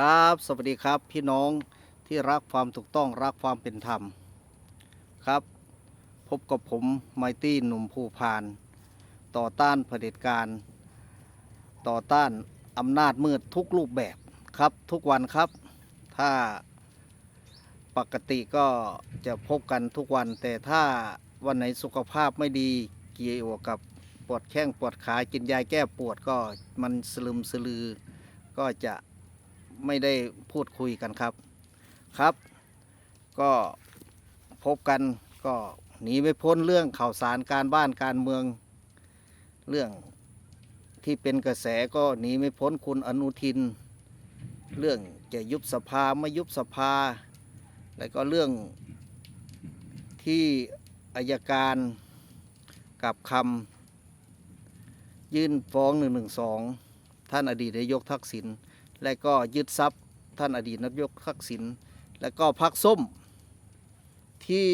ครับ สวัสดีครับพี่น้องที่รักความถูกต้องรักความเป็นธรรมครับ พบกับผมไมตี้หนุ่มภูพาน ต่อต้านเผด็จการ ต่อต้านอำนาจมืดทุกรูปแบบครับทุกวันครับ ถ้าปกติก็จะพบกันทุกวัน แต่ถ้าวันไหนสุขภาพไม่ดีเกี่ยวกับปวดแข้งปวดขากินยาแก้ปวดก็มันสลึมสลือก็จะ ไม่ได้พูดคุยกันครับครับ ก็พบกันก็หนีไม่พ้นเรื่องข่าวสารการบ้านการเมือง เรื่องที่เป็นกระแสก็หนีไม่พ้นคุณอนุทิน เรื่องจะยุบสภาไม่ยุบสภา แล้วก็เรื่องที่อายการกับคำยื่นฟ้องหนึ่งหนึ่งสองท่านอดีตนายกทักษิณ และก็ยึดทรัพย์ท่านอดีตนายกทักษิณและก็พักส้มที่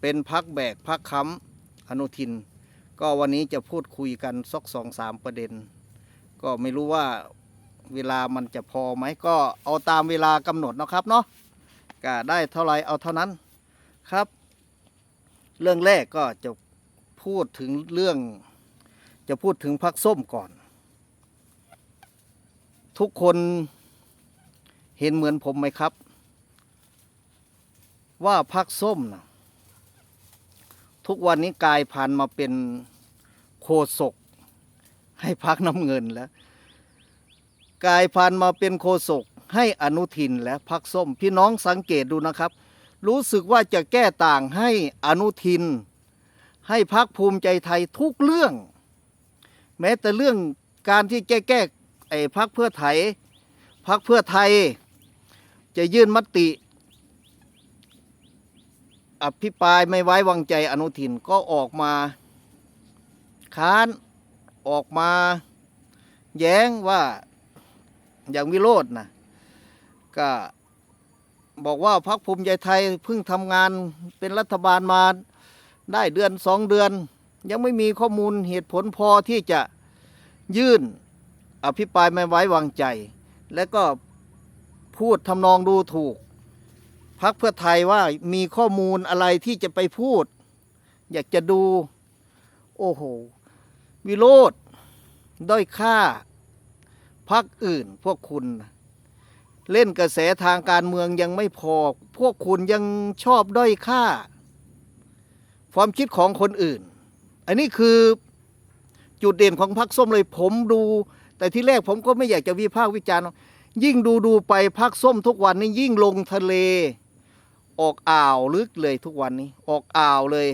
เป็นพักแบกพักค้ำอนุทิน ก็วันนี้จะพูดคุยกันสักสองสามประเด็น ก็ไม่รู้ว่าเวลามันจะพอไหมก็เอาตามเวลากำหนดนะครับเนาะก็ได้เท่าไรเอาเท่านั้นครับ เรื่องแรกก็จะพูดถึงเรื่องจะพูดถึงพักส้มก่อน ทุกคนเห็นเหมือนผมไหมครับ ว่าพักส้มนะทุกวันนี้กลายพันมาเป็นโคศก ให้พักน้ำเงินแล้ว กลายพันมาเป็นโคศก ให้อนุทินและพักส้ม พี่น้องสังเกตดูนะครับ รู้สึกว่าจะแก้ต่างให้อนุทิน ให้พักภูมิใจไทยทุกเรื่อง แม้แต่เรื่องการที่แก้แก้ ไอ้พักเพื่อไทยพักเพื่อไทย จะยื่นมติ อภิปรายไม่ไว้วางใจอนุทินก็ออกมาค้านออกมา แย้งว่าอย่างวิโรจน์นะก็บอกว่าพรรคภูมิใจไทยเพิ่งทำงานเป็นรัฐบาลมาได้เดือนสองเดือน ยังไม่มีข้อมูลเหตุผลพอที่จะยื่น อภิปรายไม่ไว้วางใจ และก็พูดทำนองดูถูกพักเพื่อไทยว่ามีข้อมูลอะไรที่จะไปพูด อยากจะดู โอ้โห วิโรธด้อยค่าพักอื่นพวกคุณ เล่นกระแสทางการเมืองยังไม่พอ พวกคุณยังชอบด้อยค่า ความคิดของคนอื่น อันนี้คือจุดเด่นของพรรคส้มเลยผมดู แต่ที่แรกผมก็ไม่อยากจะวิพากษ์วิจารณ์ ยิ่งดูดูไปพักส้มทุกวันนี้ยิ่งลงทะเล ออกอ่าวลึกเลยทุกวันนี้ ออกอ่าวเลย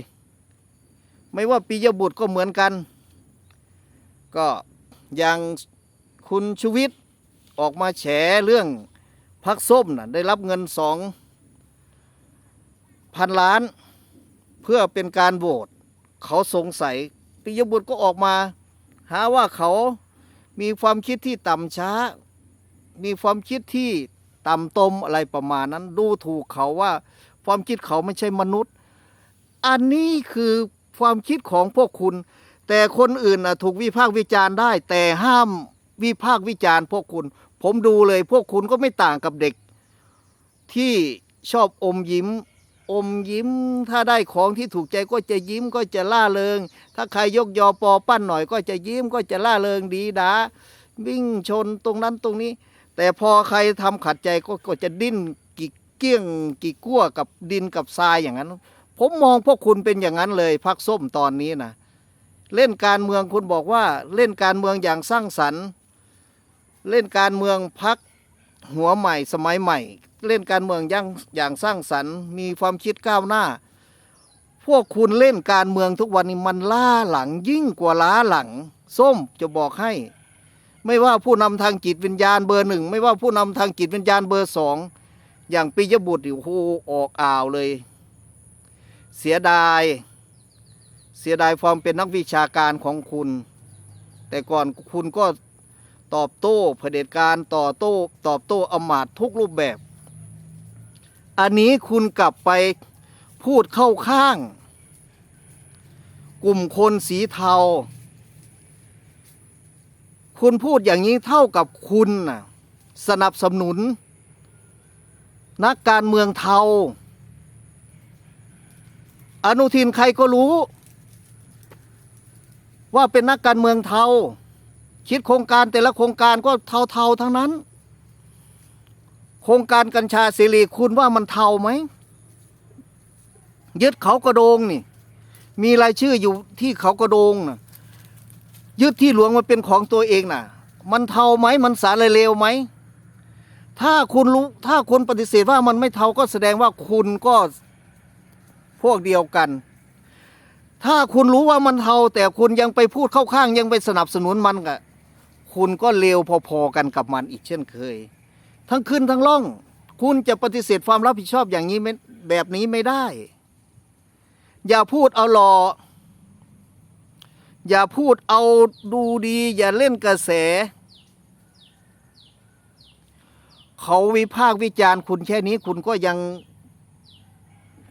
ไม่ว่าปิยบุตรก็เหมือนกัน ก็อย่างคุณชูวิทย์ออกมาแฉเรื่องพักส้มน่ะได้รับเงินสองพันล้าน เพื่อเป็นการโหวตเขาสงสัยปิยบุตรก็ออกมา หาว่าเขา มีความคิดที่ต่ำช้า มีความคิดที่ต่ำตมอะไรประมาณนั้น ดูถูกเขาว่า ความคิดเขาไม่ใช่มนุษย์ อันนี้คือความคิดของพวกคุณ แต่คนอื่นนะถูกวิพากษ์วิจารณ์ได้ แต่ห้ามวิพากษ์วิจารณ์พวกคุณ ผมดูเลยพวกคุณก็ไม่ต่างกับเด็ก ที่ชอบอมยิ้ม อมยิ้ม ถ้าได้ของที่ถูกใจก็จะยิ้มก็จะล่าเริง ถ้าใครยกยอปอปั้นหน่อยก็จะยิ้มก็จะล่าเริงดีดาวิ่งชนตรงนั้นตรงนี้ แต่พอใครทำขัดใจก็ก็จะดิ้นกี่เกี้ยงกี่กั้วกับดินกับทรายอย่างนั้น ผมมองพวกคุณเป็นอย่างนั้นเลยพักส้มตอนนี้นะเล่นการเมืองคุณบอกว่าเล่นการเมืองอย่างสร้างสรรค์ เล่นการเมืองพัก หัวใหม่สมัยใหม่ เล่นการเมืองอย่างอย่างสร้างสรรค์ มีความคิดก้าวหน้า พวกคุณเล่นการเมืองทุกวันนี้มันล้าหลังยิ่งกว่าล้าหลัง ส้มจะบอกให้ ไม่ว่าผู้นำทางจิตวิญญาณเบอร์หนึ่งไม่ว่าผู้นำทางจิตวิญญาณเบอร์สองอย่างปิยบุตรโอ้โหออกอ่าวเลย เสียดาย เสียดายความเป็นนักวิชาการของคุณ แต่ก่อนคุณก็ ตอบโต้เผด็จการต่อโต้ตอบโต้อำมาตย์ทุกรูปแบบ อันนี้คุณกลับไปพูดเข้าข้าง กลุ่มคนสีเทา คุณพูดอย่างนี้เท่ากับคุณนะสนับสนุน นักการเมืองเทา อนุทินใครก็รู้ ว่าเป็นนักการเมืองเทา คิดโครงการแต่ละโครงการก็เทาๆทั้งนั้น โครงการกัญชาเสรีคุณว่ามันเทาไหมยึดเขากระโดงนี่ มีรายชื่ออยู่ที่เขากระโดงนะยึดที่หลวงมันเป็นของตัวเองน่ะ มันเทาไหมมันสารเลวไหมถ้าคุณรู้ถ้าคุณปฏิเสธว่ามันไม่เทาก็แสดงว่าคุณก็พวกเดียวกัน ถ้าคุณรู้ว่ามันเทาแต่คุณยังไปพูดเข้าข้างยังไปสนับสนุนมันกะ คุณก็เลวพอๆกันกับมันอีกเช่นเคย ทั้งขึ้นทั้งล่อง คุณจะปฏิเสธความรับผิดชอบอย่างนี้แบบนี้ไม่ได้ อย่าพูดเอาหลออย่าพูดเอาดูดี อย่าเล่นกระแส เขาวิพากษ์วิจารณ์คุณแค่นี้คุณก็ยัง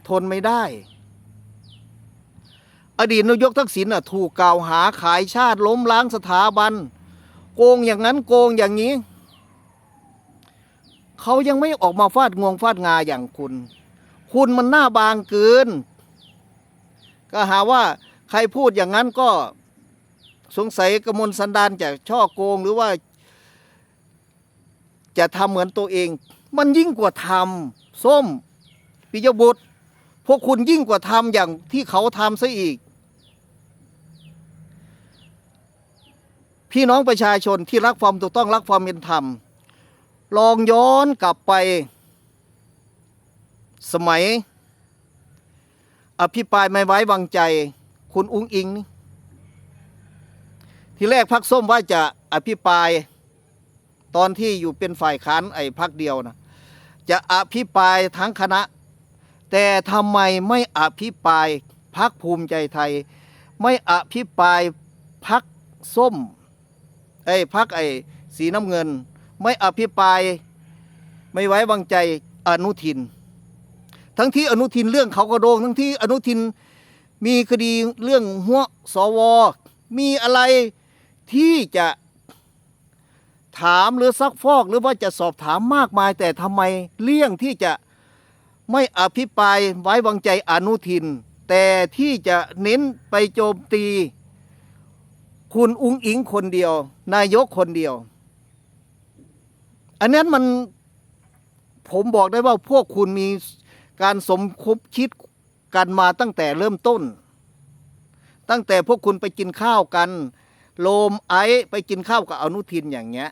ทนไม่ได้ อดีตนายกทักษิณถูกกล่าวหาขายชาติล้มล้างสถาบัน โกงอย่างนั้นโกงอย่างนี้ เขายังไม่ออกมาฟาดงวงฟาดงาอย่างคุณ คุณมันหน้าบางเกิน ก็หาว่าใครพูดอย่างนั้นก็สงสัยกระมลสันดานจะช่อโกงหรือว่า จะทำเหมือนตัวเอง มันยิ่งกว่าทำส้มปิยบุตร พวกคุณยิ่งกว่าทำอย่างที่เขาทำซะอีก พี่น้องประชาชนที่รักความถูกต้องรักความเป็นธรรม ลองย้อนกลับไป สมัย อภิปรายไม่ไว้วางใจ คุณอุ้งอิงนี่แรกพักส้มว่าจะอภิปราย ตอนที่อยู่เป็นฝ่ายค้านไอ้พักเดียวนะจะอภิปรายทั้งคณะ แต่ทำไมไม่อภิปรายพักภูมิใจไทย ไม่อภิปรายพักส้ม ไอ้พักไอ้สีน้ำเงิน ไม่อภิปรายไม่ไว้วางใจอนุทิน ทั้งที่อนุทินเรื่องเขากระโดง ทั้งที่อนุทินมีคดีเรื่องหัวสว มีอะไรที่จะถามหรือซักฟอกหรือว่าจะสอบถามมากมาย แต่ทำไมเลี่ยงที่จะไม่อภิปรายไว้วางใจอนุทิน แต่ที่จะเน้นไปโจมตี คุณอุ้งอิงคนเดียว นายกคนเดียว อันนั้นมันผมบอกได้ว่าพวกคุณมีการสมคบคิดกันมาตั้งแต่เริ่มต้น ตั้งแต่พวกคุณไปกินข้าวกัน โลมไอไปกินข้าวกับอนุทินอย่างเงี้ย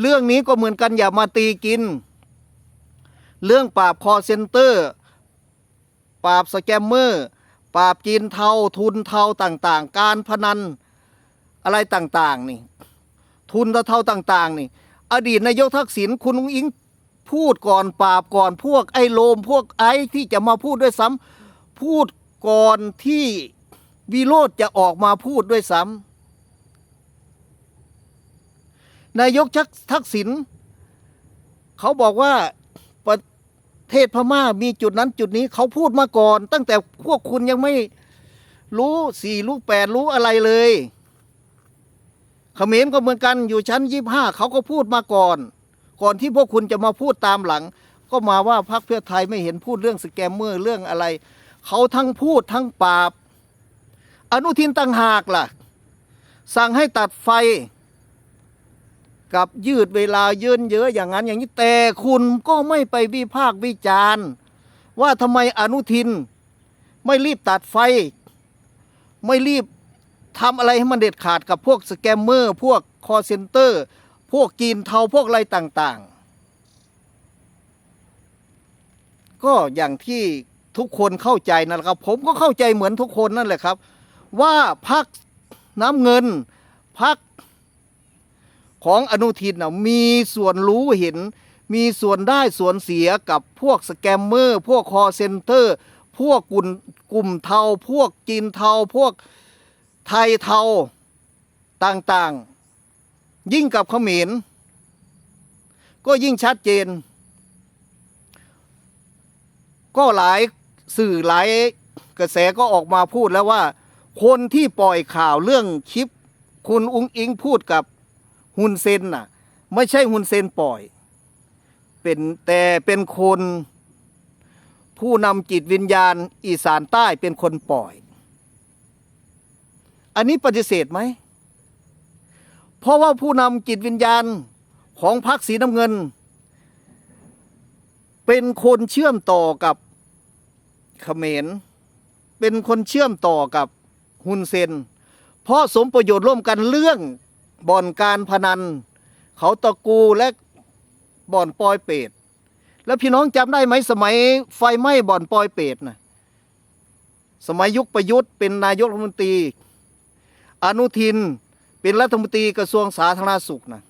เรื่องนี้ก็เหมือนกันอย่ามาตีกิน เรื่องปราบคอเซ็นเตอร์ ปราบสแกมเมอร์ ปราบจีนเทาทุนเทาต่างๆ การพนันอะไรต่างๆนี่ ทุนเทาต่างๆ นี่ อดีตนายกทักษิณคุณอุ้งอิงพูดก่อนปราบก่อนพวกไอ้โลมพวกไอ้ที่จะมาพูดด้วยซ้ำพูดก่อนที่วิโรธจะออกมาพูดด้วยซ้ำนายกทักษิณเขาบอกว่า เทศพม่ามีจุดนั้นจุดนี้เขาพูดมาก่อน ตั้งแต่พวกคุณยังไม่รู้สี่รู้แปดรู้อะไรเลยเขมรก็เหมือนกันอยู่ชั้นยี่ห้าเขาก็พูดมาก่อน ก่อนที่พวกคุณจะมาพูดตามหลัง ก็มาว่าพรรคเพื่อไทยไม่เห็นพูดเรื่องสแกมเมอร์เรื่องอะไร เขาทั้งพูดทั้งปราบ อนุทินตั้งหากล่ะ สั่งให้ตัดไฟ กับยืดเวลาเยินเยอะอย่างนั้นอย่างนี้แต่คุณก็ไม่ไปวิพากษ์วิจารณ์ ว่าทำไมอนุทิน ไม่รีบตัดไฟ ไม่รีบทำอะไรให้มันเด็ดขาดกับพวกสแกมเมอร์ พวกคอเซ็นเตอร์ พวกกีนเทาพวกอะไรต่างๆ ก็อย่างที่ทุกคนเข้าใจนั่นแหละครับ ผมก็เข้าใจเหมือนทุกคนนั่นแหละครับ ว่าพักน้ำเงินพัก ของอนุทินนะมีส่วนรู้เห็น มีส่วนได้ส่วนเสียกับพวกสแกมเมอร์ พวกคอเซ็นเตอร์ พวกกลุ่มกลุ่มเทา พวกจีนเทา พวกไทยเทาต่างๆ ยิ่งกับเขมรก็ยิ่งชัดเจน ก็หลายสื่อหลายกระแสก็ออกมาพูดแล้วว่า คนที่ปล่อยข่าวเรื่องคลิป คุณอุ้งอิงพูดกับ ฮุนเซนน่ะ ไม่ใช่ฮุนเซนปล่อย เป็นแต่เป็นคน ผู้นำจิตวิญญาณอีสานใต้เป็นคนปล่อย อันนี้ปฏิเสธไหม เพราะว่าผู้นำจิตวิญญาณของพรรคสีน้ำเงิน เป็นคนเชื่อมต่อกับเขมร เป็นคนเชื่อมต่อกับฮุนเซน เพราะสมประโยชน์ร่วมกันเรื่อง บ่อนการพนัน เขาตะกูและบ่อนปอยเปตแล้วพี่น้องจำได้ไหมสมัยไฟไหม้บ่อนปอยเปตนะสมัยยุคประยุทธ์เป็นนายกรัฐมนตรี อนุทินเป็นรัฐมนตรีกระทรวงสาธารณสุขนะ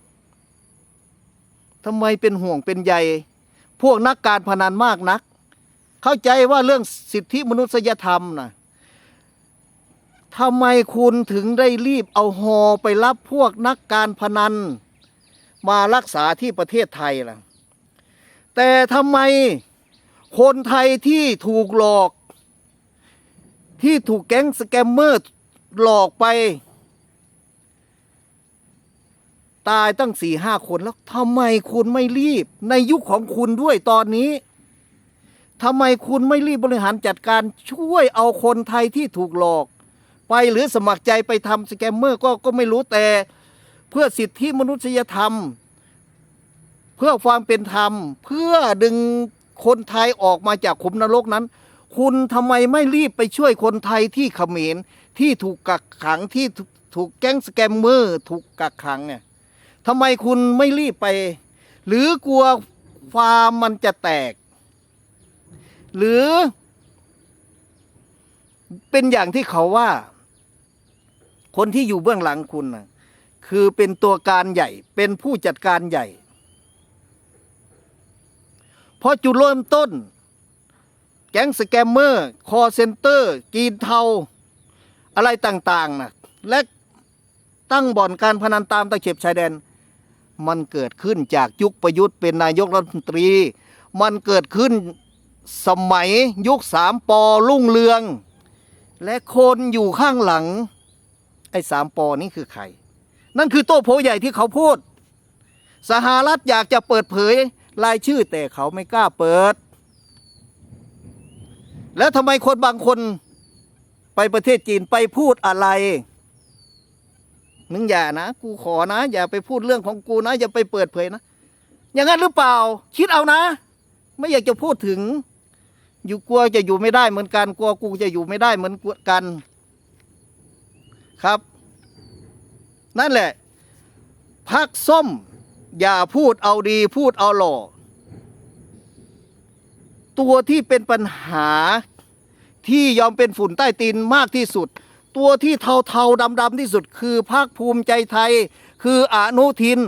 ทำไมเป็นห่วงเป็นใยพวกนักการพนันมากนัก เข้าใจว่าเรื่องสิทธิมนุษยธรรมนะ ทำไมคุณถึงได้รีบเอาฮอไปรับพวกนักการพนัน มารักษาที่ประเทศไทยล่ะ แต่ทำไมคนไทยที่ถูกหลอก ที่ถูกแก๊งสแกมเมอร์หลอกไป ตายตั้งสี่ห้าคนแล้วทำไมคุณไม่รีบ ในยุคของคุณด้วยตอนนี้ทำไมคุณไม่รีบบริหารจัดการช่วยเอาคนไทยที่ถูกหลอก ไปหรือสมัครใจไปทำสแกมเมอร์ก็ก็ไม่รู้แต่เพื่อสิทธิมนุษยธรรม เพื่อความเป็นธรรม เพื่อดึงคนไทยออกมาจากขุมนรกนั้น คุณทำไมไม่รีบไปช่วยคนไทยที่เขมรที่ถูกกักขังที่ถูกถกแก๊งสแกมเมอร์ถูกกักขังเนี่ยทำไมคุณไม่รีบไป หรือกลัวฟาร์มมันจะแตก หรือเป็นอย่างที่เขาว่า คนที่อยู่เบื้องหลังคุณนะคือเป็นตัวการใหญ่ เป็นผู้จัดการใหญ่ เพราะจุดเริ่มต้น แก๊งสแกมเมอร์ คอเซ็นเตอร์ กีนเทา อะไรต่างๆนะและตั้งบ่อนการพนันตามตะเข็บชายแดน มันเกิดขึ้นจากยุคประยุทธ์เป็นนายกรัฐมนตรี มันเกิดขึ้นสมัยยุคสามปอรุ่งเรือง และคนอยู่ข้างหลัง ไอ้สามปอนี่คือใคร นั่นคือโต้โพใหญ่ที่เขาพูด สหรัฐอยากจะเปิดเผยรายชื่อแต่เขาไม่กล้าเปิด แล้วทำไมคนบางคนไปประเทศจีนไปพูดอะไรนึงอย่านะ กูขอนะ อย่าไปพูดเรื่องของกูนะ อย่าไปเปิดเผยนะ อย่างนั้นหรือเปล่า คิดเอานะ ไม่อยากจะพูดถึง อยู่กลัวจะอยู่ไม่ได้เหมือนกัน กลัวกูจะอยู่ไม่ได้เหมือนกัน ครับ นั่นแหละ พักส้ม อย่าพูดเอาดีพูดเอาหล่อ ตัวที่เป็นปัญหาที่ยอมเป็นฝุ่นใต้ตีนมากที่สุด ตัวที่เทาๆดำๆที่สุด คือภาคภูมิใจไทย คืออนุทิน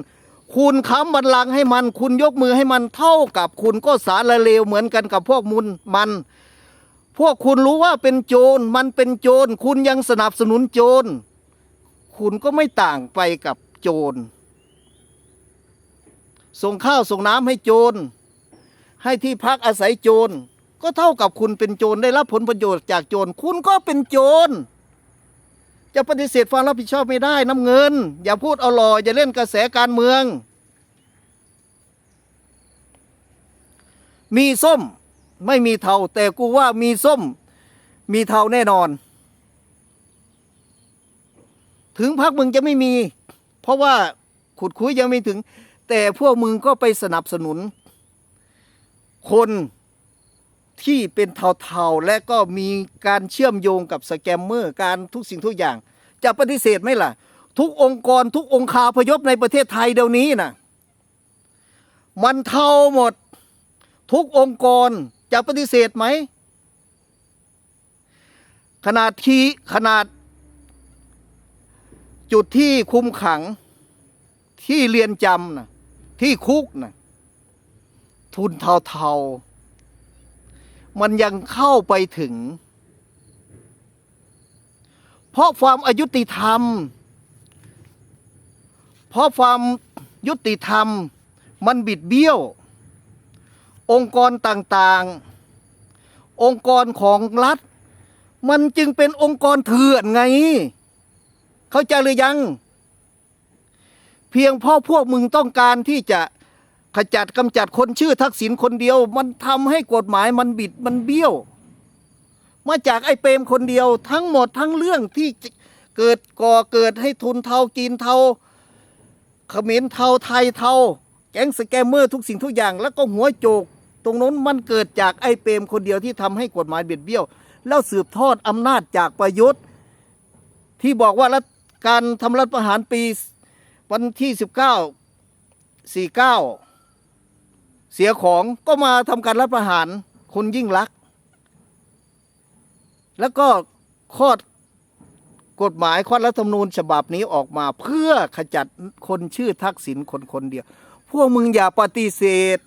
คุณค้ำบันลังให้มัน คุณยกมือให้มันเท่ากับคุณก็สารละเลวเหมือนกันกับพวกมุนมัน พวกคุณรู้ว่าเป็นโจรมันเป็นโจรคุณยังสนับสนุนโจรคุณก็ไม่ต่างไปกับโจรส่งข้าวส่งน้ำให้โจรให้ที่พักอาศัยโจรก็เท่ากับคุณเป็นโจรได้รับผลประโยชน์จากโจรคุณก็เป็นโจรจะปฏิเสธความรับผิดชอบไม่ได้น้ำเงิน อย่าพูดเอาล่ออย่าเล่นกระแสการเมือง มีส้ม ไม่มีเทาแต่กูว่ามีส้ม มีเทาแน่นอน ถึงพักมึงจะไม่มี เพราะว่าขุดคุยยังไม่ถึง แต่พวกมึงก็ไปสนับสนุน คนที่เป็นเทาๆและก็มีการเชื่อมโยงกับสแกมเมอร์การทุกสิ่งทุกอย่าง จะปฏิเสธไหมล่ะ ทุกองค์กรทุกองคาพยพในประเทศไทยเดี๋ยวนี้นะมันเทาหมด ทุกองค์กร จะปฏิเสธไหม ขนาดที่ขนาด จุดที่คุมขัง ที่เรียนจำนะที่คุกนะทุนเทาๆ มันยังเข้าไปถึง เพราะความอายุติธรรม เพราะความยุติธรรม มันบิดเบี้ยว องค์กรต่างๆ องค์กรของรัฐ มันจึงเป็นองค์กรเถื่อนไง เข้าใจหรือยัง เพียงเพราะพวกมึงต้องการที่จะขจัดกำจัดคนชื่อทักษิณคนเดียว มันทำให้กฎหมายมันบิดมันเบี้ยว มาจากไอ้เปรมคนเดียวทั้งหมดทั้งเรื่องที่เกิดก่อเกิดให้ทุนเทาจีนเทาเขมรเทาไทยเทาแก๊งสแกมเมอร์ทุกสิ่งทุกอย่าง แล้วก็หัวโจก รงนั้นมันเกิดจากไอ้เปรมคนเดียวที่ทำให้กฎหมายเบียดเบี้ยว แล้วสืบทอดอำนาจจากประยุทธ์ที่บอกว่ารัฐการทำรัฐประหารปีวันที่สิบเก้าสี่เก้าเสียของก็มาทำการรัฐประหารคุณยิ่งรัก แล้วก็ข้อกฎหมายข้อรัฐธรรมนูญฉบับนี้ออกมาเพื่อขจัดคนชื่อทักษิณคนคนเดียว พวกมึงอย่าปฏิเสธ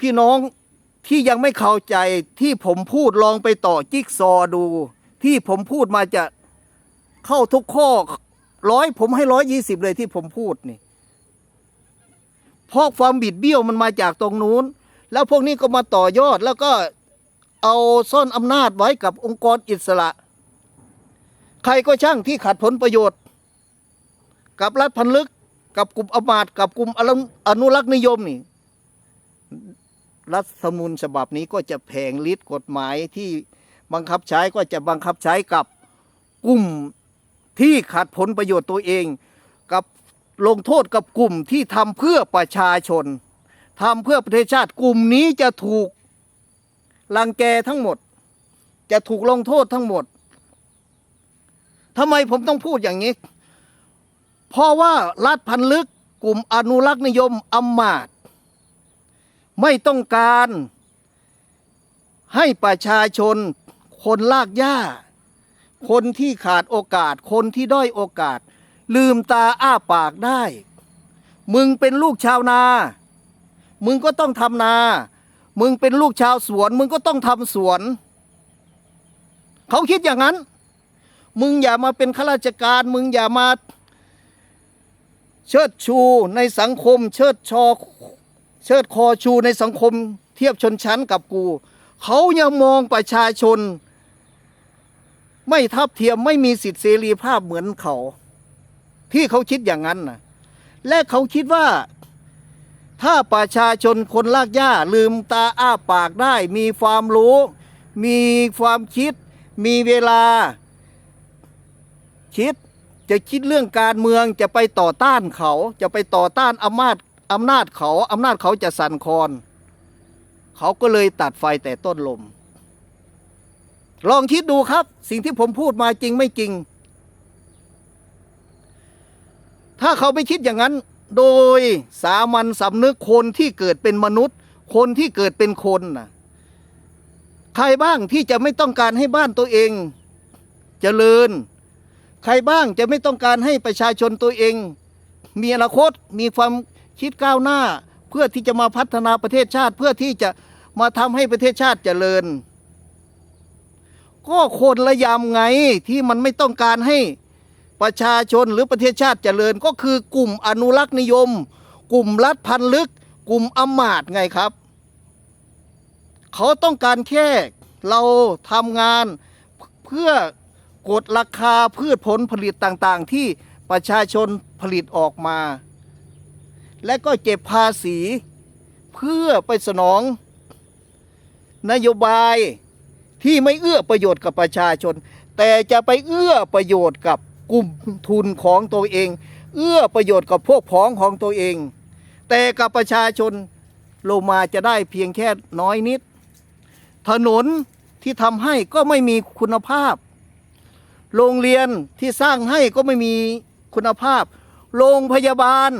พี่น้องที่ยังไม่เข้าใจที่ผมพูดลองไปต่อจิ๊กซอดู ที่ผมพูดมาจะเข้าทุกข้อร้อยผมให้ร้อยยี่สิบเลยที่ผมพูดนี่เพราะความบิดเบี้ยวมันมาจากตรงนู้น แล้วพวกนี้ก็มาต่อยอดแล้วก็เอาซ่อนอำนาจไว้กับองค์กรอิสระ ใครก็ช่างที่ขัดผลประโยชน์ กับรัฐพันลึก กับกลุ่มอมาตกับกลุ่มอนุรักษ์นิยมนี่ รัฐธรรมนูญฉบับนี้ก็จะแผงฤทธิ์กฎหมายที่บังคับใช้ก็จะบังคับใช้กับกลุ่มที่ขัดผลประโยชน์ตัวเอง กับลงโทษกับกลุ่มที่ทำเพื่อประชาชนทำเพื่อประเทศชาติกลุ่มนี้จะถูกลังแกทั้งหมด จะถูกลงโทษทั้งหมดทำไมผมต้องพูดอย่างนี้ เพราะว่ารัฐพันลึกกลุ่มอนุรักษ์นิยมอำมาตย ไม่ต้องการให้ประชาชน คนลากหญ้า คนที่ขาดโอกาส คนที่ด้อยโอกาส ลืมตาอ้าปากได้ มึงเป็นลูกชาวนา มึงก็ต้องทำนา มึงเป็นลูกชาวสวน มึงก็ต้องทำสวน เขาคิดอย่างนั้น มึงอย่ามาเป็นข้าราชการ มึงอย่ามา เชิดชูในสังคม เชิดชอ เชิดคอชูในสังคมเทียบชนชั้นกับกู เขายังมองประชาชน ไม่ทับเทียมไม่มีสิทธิเสรีภาพเหมือนเขา ที่เขาคิดอย่างนั้นนะและเขาคิดว่า ถ้าประชาชนคนลากหญ้าลืมตาอ้าปากได้ มีความรู้ มีความคิด มีเวลา คิดจะคิดเรื่องการเมืองจะไปต่อต้านเขา จะไปต่อต้านอำนาจ อำนาจเขาอำนาจเขาจะสั่นคลอน เขาก็เลยตัดไฟแต่ต้นลม ลองคิดดูครับ สิ่งที่ผมพูดมาจริงไม่จริง ถ้าเขาไม่คิดอย่างนั้น โดยสามัญสำนึกคนที่เกิดเป็นมนุษย์ คนที่เกิดเป็นคนนะใครบ้างที่จะไม่ต้องการให้บ้านตัวเองจเจริญ ใครบ้างจะไม่ต้องการให้ประชาชนตัวเอง มีอนาคตมีความ คิดก้าวหน้าเพื่อที่จะมาพัฒนาประเทศชาติ เพื่อที่จะมาทำให้ประเทศชาติเจริญ ก็คนละยำไงที่มันไม่ต้องการให้ประชาชนหรือประเทศชาติเจริญ ก็คือกลุ่มอนุรักษ์นิยม กลุ่มรัฐพันลึก กลุ่มอมาตไงครับ เขาต้องการแค่เราทำงานเพื่อกดราคาพืชผลผลิตต่างๆ ที่ประชาชนผลิตออกมา และก็เก็บภาษี เพื่อไปสนอง นโยบายที่ไม่เอื้อประโยชน์กับประชาชน แต่จะไปเอื้อประโยชน์กับกลุ่มทุนของตัวเอง เอื้อประโยชน์กับพวกพ้องของตัวเอง แต่กับประชาชนโลมาจะได้เพียงแค่น้อยนิด ถนนที่ทำให้ก็ไม่มีคุณภาพ โรงเรียนที่สร้างให้ก็ไม่มีคุณภาพ โรงพยาบาล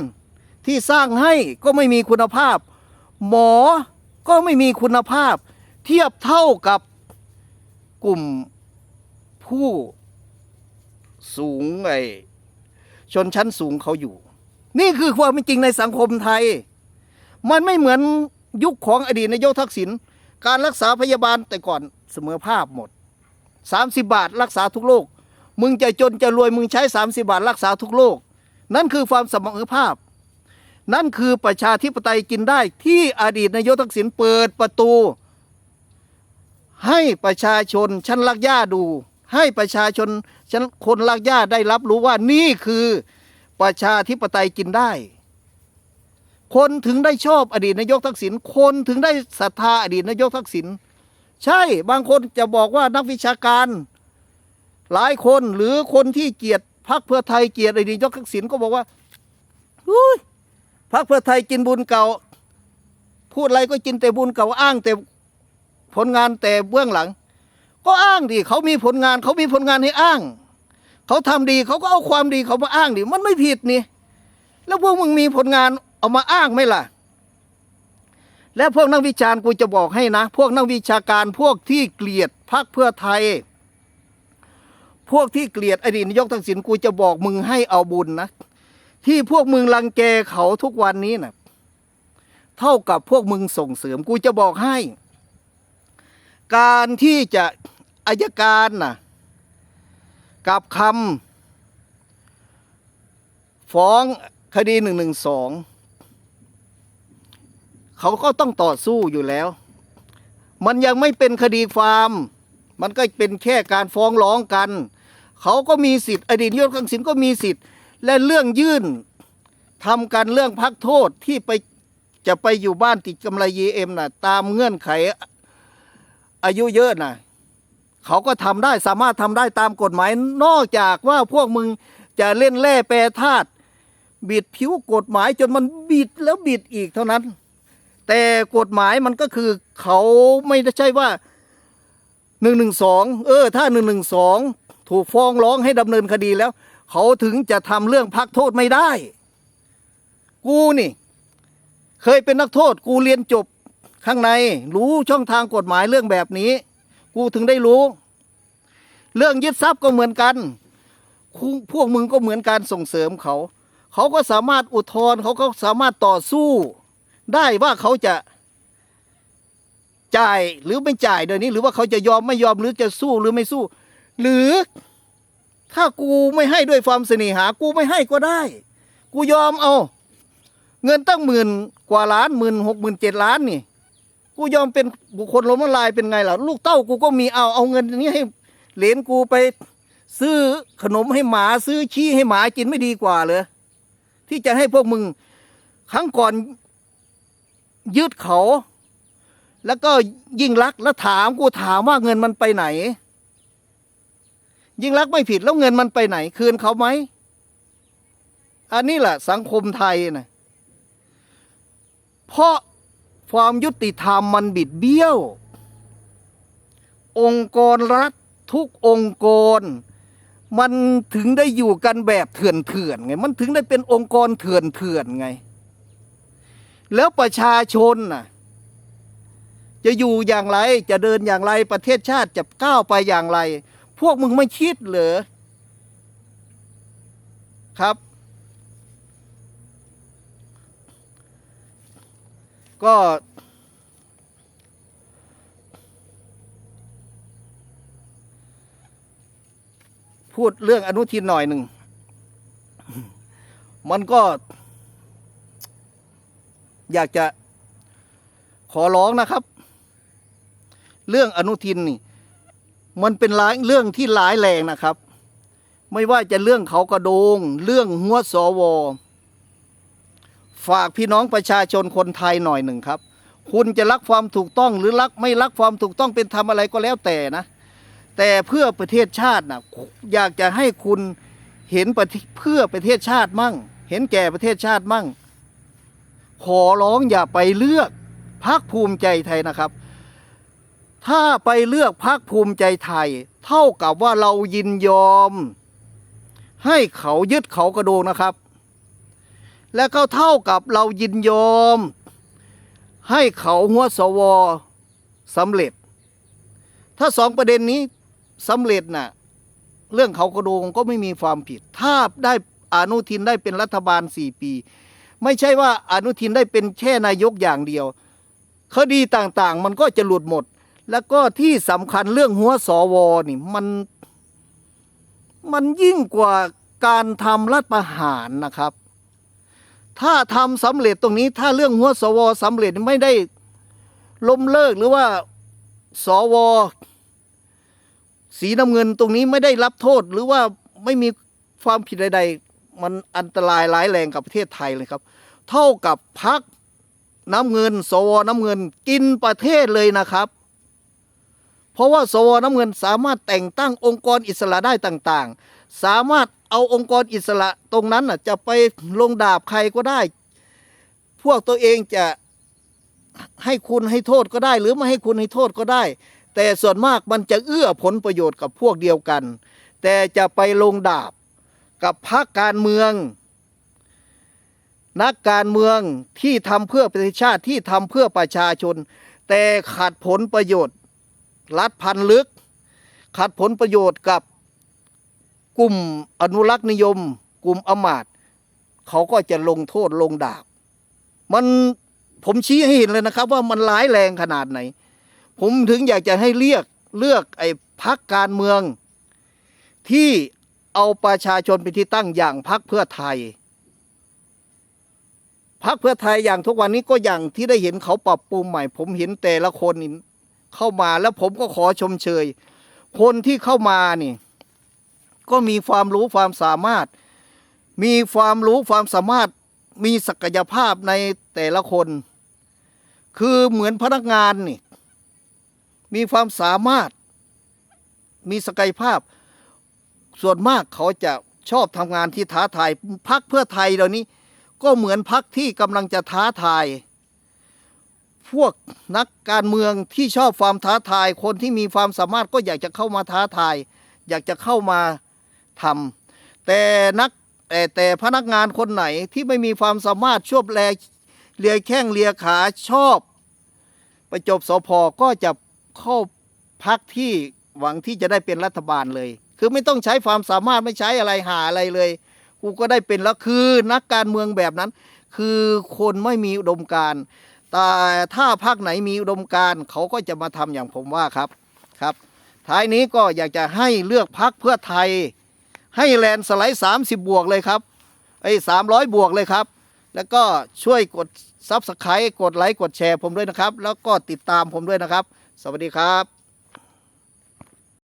ที่สร้างให้ก็ไม่มีคุณภาพ หมอก็ไม่มีคุณภาพ เทียบเท่ากับกลุ่มผู้สูงไอชนชั้นสูงเขาอยู่ นี่คือความเป็นจริงในสังคมไทย มันไม่เหมือนยุคของอดีตนายกทักษิณการรักษาพยาบาลแต่ก่อนเสมอภาพหมด 30 บาทรักษาทุกโรคมึงจะจนจะรวยมึงใช้ 30 บาทรักษาทุกโรคนั่นคือความเสมอภาพ นั่นคือประชาธิปไตยกินได้ที่อดีตนายกทักษิณเปิดประตู ให้ประชาชนชั้นลักย่าดู ให้ประชาชนฉะนั้นคนลากย่าได้รับรู้ว่านี่คือประชาธิปไตยกินได้ คนถึงได้ชอบอดีตนายกทักษิณคนถึงได้ศรัทธาอดีตนายกทักษิณใช่บางคนจะบอกว่านักวิชาการ หลายคนหรือคนที่เกลียดพรรคเพื่อไทยเกลียดอดีตนายกทักษิณก็บอกว่าอุ้ย พรรคเพื่อไทยกินบุญเก่า พูดอะไรก็กินแต่บุญเก่าอ้างแต่ผลงานแต่เบื้องหลัง ก็อ้างดิเขามีผลงาน เขามีผลงานให้อ้าง เขาทำดีเขาก็เอาความดีเขามาอ้างดิมันไม่ผิดนี่ แล้วพวกมึงมีผลงานเอามาอ้างไหมล่ะ และพวกนักวิจารณ์กูจะบอกให้นะ พวกนักวิชาการพวกที่เกลียดพรรคเพื่อไทย พวกที่เกลียดอดีตนายกทักษิณกูจะบอกมึงให้เอาบุญนะ ที่พวกมึงรังแกเขาทุกวันนี้นะเท่ากับพวกมึงส่งเสริมกูจะบอกให้ การที่จะอายการนะกับคำฟ้องคดีหนึ่งหนึ่งสองเขาก็ต้องต่อสู้อยู่แล้ว มันยังไม่เป็นคดีความมันก็เป็นแค่การฟ้องร้องกัน เขาก็มีสิทธิ์อดีตนายกทักษิณก็มีสิทธิ์ และเรื่องยื่นทำกันเรื่องพักโทษที่ไปจะไปอยู่บ้านติดกำไรยีเอ็มน่ะ ตามเงื่อนไขอายุเยอะน่ะเขาก็ทำได้สามารถทำได้ตามกฎหมาย นอกจากว่าพวกมึงจะเล่นแร่แปรธาตุบิดผิวกฎหมายจนมันบิดแล้วบิดอีกเท่านั้น แต่กฎหมายมันก็คือเขาไม่ได้ใช่ว่าหนึ่งหนึ่งสองเออ ถ้าหนึ่งหนึ่งสองถูกฟ้องร้องให้ดำเนินคดีแล้ว เขาถึงจะทำเรื่องพักโทษไม่ได้ กูนี่ เคยเป็นนักโทษ กูเรียนจบข้างใน รู้ช่องทางกฎหมายเรื่องแบบนี้ กูถึงได้รู้ เรื่องยึดทรัพย์ก็เหมือนกัน พวกมึงก็เหมือนการส่งเสริมเขา เขาก็สามารถอุทธรณ์เขาก็สามารถต่อสู้ ได้ว่าเขาจะจ่ายหรือไม่จ่ายเดี๋ยวนี้ หรือว่าเขาจะยอมไม่ยอมหรือจะสู้หรือไม่สู้ หรือ ถ้ากูไม่ให้ด้วยความเสน่หา กูไม่ให้ก็ได้ กูยอมเอา เงินตั้งหมื่นกว่าล้านหมื่นหกหมื่นเจ็ดล้านนี่ กูยอมเป็นบุคคลล้มละลายเป็นไงล่ะ ลูกเต้ากูก็มีเอาเอาเงินนี้ให้เหลนกูไปซื้อขนมให้หมาซื้อขี้ให้หมากินไม่ดีกว่าเลยที่จะให้พวกมึงครั้งก่อนยึดเขา แล้วก็ยิ่งรักแล้วถามกูถามว่าเงินมันไปไหน ยิ่งรักไม่ผิดแล้วเงินมันไปไหน คืนเขาไหม อันนี้แหละสังคมไทยนะเพราะความยุติธรรมมันบิดเบี้ยว องค์กรรัฐทุกองค์กร มันถึงได้อยู่กันแบบเถื่อนเถื่อนๆไง มันถึงได้เป็นองค์กรเถื่อนเถื่อนๆไง แล้วประชาชนน่ะจะอยู่อย่างไร จะเดินอย่างไร ประเทศชาติจะก้าวไปอย่างไร พวกมึงไม่คิดเหรอครับ ก็ พูดเรื่องอนุทินหน่อยหนึ่ง มันก็ อยากจะขอร้องนะครับ เรื่องอนุทินนี่ มันเป็นร้ายเรื่องที่ร้ายแรงนะครับ ไม่ว่าจะเรื่องเขากระโดง เรื่องหัวสวฝากพี่น้องประชาชนคนไทยหน่อยหนึ่งครับ คุณจะรักความถูกต้องหรือรักไม่รักความถูกต้องเป็นทำอะไรก็แล้วแต่นะ แต่เพื่อประเทศชาตินะอยากจะให้คุณเห็นเพื่อประเทศชาติมั่ง เห็นแก่ประเทศชาติมั่ง ขอร้องอย่าไปเลือกพักภูมิใจไทยนะครับ ถ้าไปเลือกพักภูมิใจไทย เท่ากับว่าเรายินยอม ให้เขายึดเขากระโดงนะครับ และก็เท่ากับเรายินยอม ให้เขาหัวสวสำเร็จ ถ้าสองประเด็นนี้สำเร็จน่ะเรื่องเขากระโดงก็ไม่มีความผิด ถ้าได้อนุทินได้เป็นรัฐบาลสี่ปี ไม่ใช่ว่าอนุทินได้เป็นแค่นายกอย่างเดียวคดีต่างๆ มันก็จะหลุดหมด แล้วก็ที่สำคัญเรื่องหัวสวนี่มันมันยิ่งกว่าการทำรัฐประหารนะครับ ถ้าทำสำเร็จตรงนี้ถ้าเรื่องหัวสวสำเร็จไม่ได้ล้มเลิกหรือว่าสวสีน้ำเงินตรงนี้ไม่ได้รับโทษหรือว่าไม่มีความผิดใด ๆ มันอันตรายร้ายแรงกับประเทศไทยเลยครับ เท่ากับพักน้ำเงิน สวน้ำเงินกินประเทศเลยนะครับ เพราะว่าสวน้ำเงินสามารถแต่งตั้งองค์กรอิสระได้ต่างๆ สามารถเอาองค์กรอิสระตรงนั้นน่ะจะไปลงดาบใครก็ได้ พวกตัวเองจะให้คุณให้โทษก็ได้ หรือไม่ให้คุณให้โทษก็ได้ แต่ส่วนมากมันจะเอื้อผลประโยชน์กับพวกเดียวกัน แต่จะไปลงดาบกับพรรคการเมือง นักการเมืองที่ทำเพื่อประเทศชาติที่ทำเพื่อประชาชน แต่ขัดผลประโยชน์ รัฐพันลึก ขัดผลประโยชน์กับกลุ่มอนุรักษ์นิยม กลุ่มอมาตเขาก็จะลงโทษลงดาบ มันผมชี้ให้เห็นเลยนะครับ ว่ามันร้ายแรงขนาดไหน ผมถึงอยากจะให้เรียกเลือกไอ้พักการเมือง ที่เอาประชาชนเป็นที่ตั้งอย่างพักเพื่อไทยพักเพื่อไทยอย่างทุกวันนี้ก็อย่างที่ได้เห็นเขาปรับปรุงใหม่ ผมเห็นแต่ละคน เข้ามาแล้วผมก็ขอชมเชย คนที่เข้ามานี่ ก็มีความรู้ความสามารถ มีความรู้ความสามารถมีศักยภาพในแต่ละคน คือเหมือนพนักงานนี่ มีความสามารถ มีศักยภาพ ส่วนมากเขาจะชอบทำงานที่ท้าทายพักเพื่อไทยเหล่านี้ ก็เหมือนพักที่กำลังจะท้าทาย พวกนักการเมืองที่ชอบความท้าทาย คนที่มีความสามารถก็อยากจะเข้ามาท้าทาย อยากจะเข้ามาทำแต่นักแต่แต่พนักงานคนไหนที่ไม่มีความสามารถชวบแลเลียแข้งเลียขาชอบ ไปจบสพก็จะเข้าพักที่หวังที่จะได้เป็นรัฐบาลเลย คือไม่ต้องใช้ความสามารถไม่ใช้อะไรหาอะไรเลยกูก็ได้เป็นแล้วคือนักการเมืองแบบนั้น คือคนไม่มีอุดมการณ์ แต่ถ้าพรรคไหนมีอุดมการเขาก็จะมาทำอย่างผมว่าครับครับ ท้ายนี้ก็อยากจะให้เลือกพรรคเพื่อไทย ให้แลนสไลด์ 30 บวกเลยครับไอ้สามร้อยบวกเลยครับ แล้วก็ช่วยกดซับสไครต์กดไลค์กดแชร์ผมด้วยนะครับ แล้วก็ติดตามผมด้วยนะครับ สวัสดีครับ